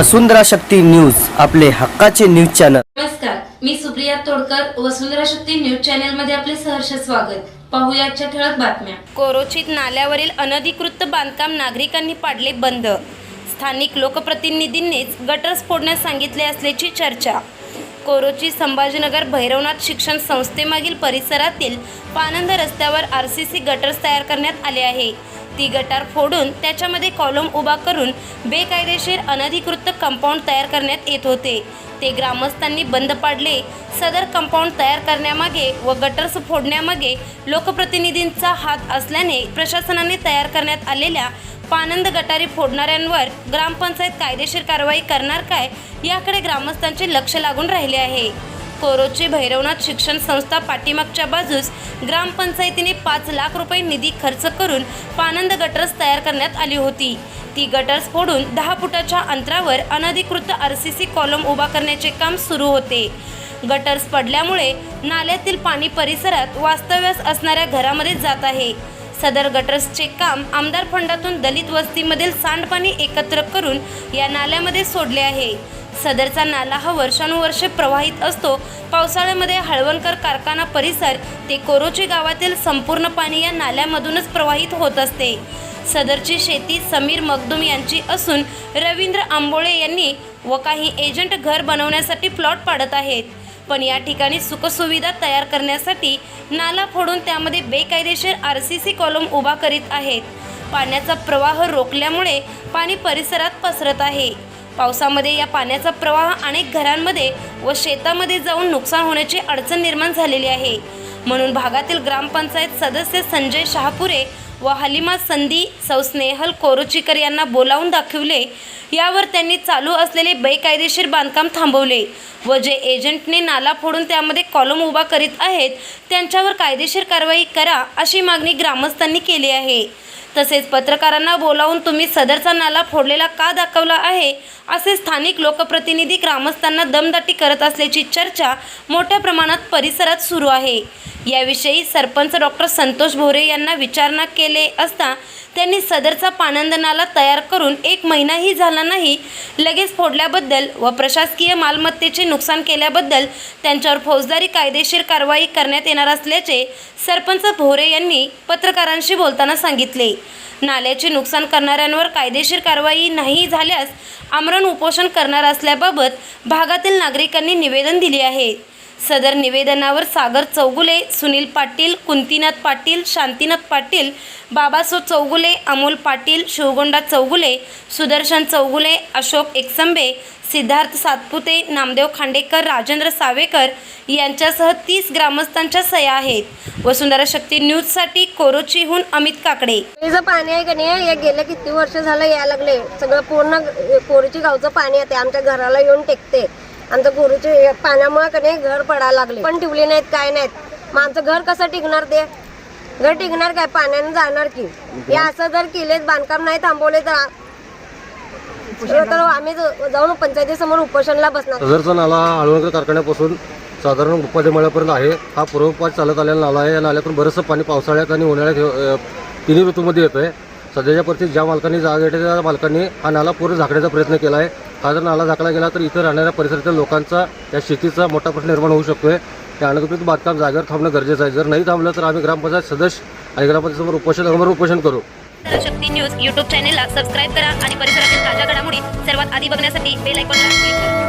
वसुंधरा Shakti news आपले हक्काचे news channel. नमस्कार मी सुप्रिया तोडकर वसुंधरा शक्ती न्यूज चॅनलमध्ये आपले सहर्ष स्वागत. पाहूया आजच्या ठळक बातम्या. कोरोचित नाल्यावरील अनधिकृत बांधकाम नागरिकांनी पाडले बंद. स्थानिक लोकप्रतिनिधींनीच गटर्स फोडण्यास सांगितले असल्याची चर्चा. कोरोची संभाजीनगर भैरवनाथ शिक्षण संस्थेमागील परिसरातील पानंद रस्त्यावर आर सी सी गटर्स तयार करण्यात आले आहे. ती गटार फोडून त्याच्यामध्ये कॉलम उभा करून बेकायदेशीर अनधिकृत कंपाऊंड तयार करण्यात येत होते. ते ग्रामस्थांनी बंद पाडले. सदर कंपाऊंड तयार करण्यामागे व गटर्स फोडण्यामागे लोकप्रतिनिधींचा हात असल्याने प्रशासनाने तयार करण्यात आलेल्या पानंद गटारी फोडणाऱ्यांवर ग्रामपंचायत कायदेशीर कारवाई करणार काय याकडे ग्रामस्थांचे लक्ष लागून राहिले आहे. कोरोची भैरवनाथ शिक्षण संस्था पाठीमागच्या बाजूस ग्रामपंचायतीने पाच लाख रुपये निधी खर्च करून पानंद गटर्स तयार करण्यात आली होती. ती गटर्स फोडून दहा फुटाच्या अंतरावर अनधिकृत आर सी सी कॉलम उभा करण्याचे काम सुरू होते. गटर्स पडल्यामुळे नाल्यातील पाणी परिसरात वास्तव्यास असणाऱ्या घरामध्ये जात आहे. सदर गटर्सचे काम आमदार फंडातून दलित वस्तीमधील सांडपाणी एकत्र करून या नाल्यामध्ये सोडले आहे. सदरचा नाला हा वर्षानुवर्षे प्रवाहित असतो. पावसाळ्यामध्ये हळवणकर कारखाना परिसर ते कोरोची गावातील संपूर्ण पाणी या नाल्यामधूनच प्रवाहित होत असते. सदरची शेती समीर मगदूम यांची असून रवींद्र आंबोळे यांनी व काही एजंट घर बनवण्यासाठी प्लॉट पाडत आहेत. पण या ठिकाणी सुखसुविधा तयार करण्यासाठी नाला फोडून त्यामध्ये बेकायदेशीर आर सी सी कॉलम उभा करीत आहेत. पाण्याचा प्रवाह रोखल्यामुळे पाणी परिसरात पसरत आहे. पावसामध्ये या पाण्याचा प्रवाह अनेक घरांमध्ये व शेतामध्ये जाऊन नुकसान होण्याची अडचण निर्माण झालेली आहे. म्हणून भागातील ग्रामपंचायत सदस्य संजय शहापुरे व हलिमा संधी सौ स्नेहल कोरोचीकर यांना बोलावून दाखविले. यावर त्यांनी चालू असलेले बेकायदेशीर बांधकाम थांबवले व जे एजंटने नाला फोडून त्यामध्ये कॉलम उभा करीत आहेत त्यांच्यावर कायदेशीर कारवाई करा अशी मागणी ग्रामस्थांनी केली आहे. तसेच पत्रकारांना बोलावून तुम्ही सदरचा नाला फोडलेला का दाखवला आहे? असे स्थानिक लोकप्रतिनिधी ग्रामस्थांना दमदाटी करत असल्याची चर्चा मोठ्या प्रमाणात परिसरात सुरू आहे. याविषयी सरपंच डॉक्टर संतोष भोरे यांना विचारणा केले असता त्यांनी सदरचा पानंदनाला तयार करून एक महिनाही झाला नाही लगेच फोडल्याबद्दल व प्रशासकीय मालमत्तेचे नुकसान केल्याबद्दल त्यांच्यावर फौजदारी कायदेशीर कारवाई करण्यात येणार असल्याचे सरपंच भोरे यांनी पत्रकारांशी बोलताना सांगितले. नाल्याचे नुकसान करणाऱ्यांवर कायदेशीर कारवाई नाही झाल्यास आमरण उपोषण करणार असल्याबाबत भागातील नागरिकांनी निवेदन दिले आहे. सदर निवेदनावर सागर चौगुले सुनील पाटील कुंतीनाथ पाटील शांतीनाथ पाटील बाबासो चौगुले अमोल पाटील शिवगोंडा चौगुले सुदर्शन चौगुले अशोक एकसंबे सिद्धार्थ सातपुते नामदेव खांडेकर राजेंद्र सावेकर यांच्यासह तीस ग्रामस्थांच्या सह्या आहेत. वसुंधरा शक्ती न्यूजसाठी कोरोचीहून अमित काकडे. हे जे पाणी आहे का नाही हे गेल्या किती वर्ष झालं यायला लागले. सगळं पूर्ण कोरोची गावचं पाणी येते आमच्या घराला येऊन टेकते. आमचं कोरीचे पाण्यामुळे का नाही घर पडायला लागले. पण टिवले नाहीत काय नाहीत. मग आमचं घर कसं टिकणार ते? घर टिकणार काय? पाण्याने जाणार की? हे असं जर केले बांधकाम नाही थांबवले तर तर आम्ही जाऊन जाऊन पंचायतीसमोर उपोषणला बसणार. सदरचा नाला आळवणकर कारखान्यापासून साधारण उपाधी मळ्यापर्यंत आहे. हा पूर्वपाठ चालत आलेला नाला आहे. या नाल्यातून बरंचसं पाणी पावसाळ्यात आणि उन्हाळ्यात अ, तिन्ही ऋतूमध्ये येतं आहे सध्याच्या परिस्थितीत ज्या मालकांनी जागा घेतली त्या मालकांनी हा नाला पूर्ण झाकण्याचा प्रयत्न केला आहे. हा जर नाला झाकला गेला तर इथं राहणाऱ्या परिसरातील लोकांचा या शेतीचा मोठा प्रश्न निर्माण होऊ शकतोय. त्या अनधिकृत बांधकाम जागेवर थांबणं गरजेचं आहे. जर नाही थांबलं तर आम्ही ग्रामपंचायत सदस्य आणि ग्रामपंचायतसमोर उपोषण उपोषण करू. शक्ती न्यूज यूट्यूब चॅनेलला सबस्क्राईब करा आणि परिसरातील ताज्या घडामोडी सर्वात आधी बघण्यासाठी बेल आयकॉनला क्लिक करा.